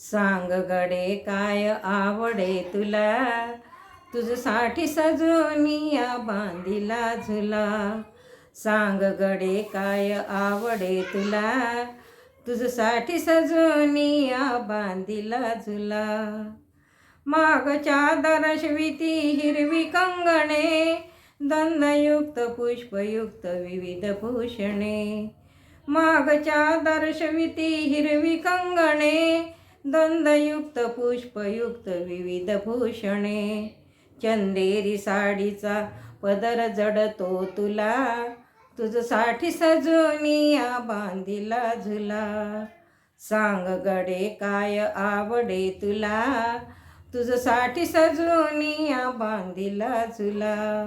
सांग गडे काय आवडे तुला? तुझसाठी सजोनिया बांधिला झुला. सांग गडे काय आवडे तुला? तुझसाठी सजोनिया बांधिला झुला. मागच्या दरशविती हिरवी कंगणे दंदयुक्त पुष्पयुक्त विविध भूषणे. मागच्या दर्शविती हिरवी कंगणे द्वंद्वयुक्त पुष्पयुक्त विविध भूषणे. चंदेरी साडीचा पदर जडतो तुला. तुझसाठी सजोनिया बांधिला झुला. सांग गडे काय आवडे तुला. तुझसाठी सजोनिया बांधिला झुला.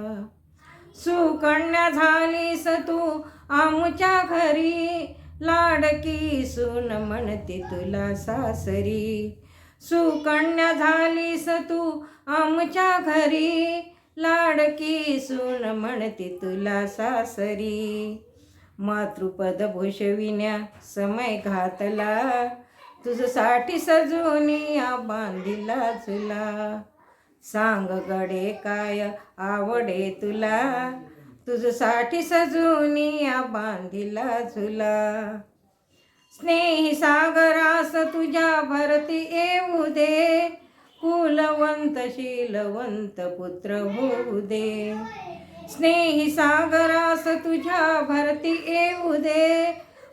सुकन्या झालीस तू आमच्या घरी. लाडकी सून म्हणते तुला सासरी. सुकन्या झालीस तू आमच्या घरी. लाडकी सून म्हणते तुला सासरी. मातृपद भूषविण्या समय घातला. तुझसाठी सजवनिया बांधिला झुला. सांग गडे काय आवडे तुला? तुझसाठी सजवनिया बांधिला झुला. स्नेही सागरास तुझ्या भरती येऊ दे. कुलवंत शीलवंत पुत्र होऊ दे. स्नेही सागरास तुझ्या भरती येऊ दे.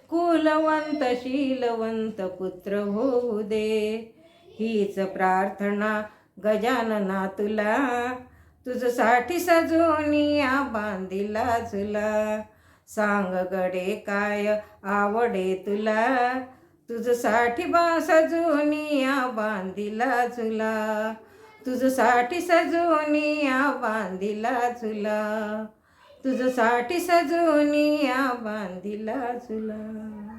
कुलवंत शीलवंत पुत्र होऊ दे. हीच प्रार्थना गजानना तुला. तुझसाठी सजोनिया बांधिला झुला सांग गडे काय आवडे तुला. तुझसाठी बा सजोनिया बांधिला झुला तुझसाठी सजोनिया बांधिला झुला तुझसाठी सजोनिया बांधिला झुला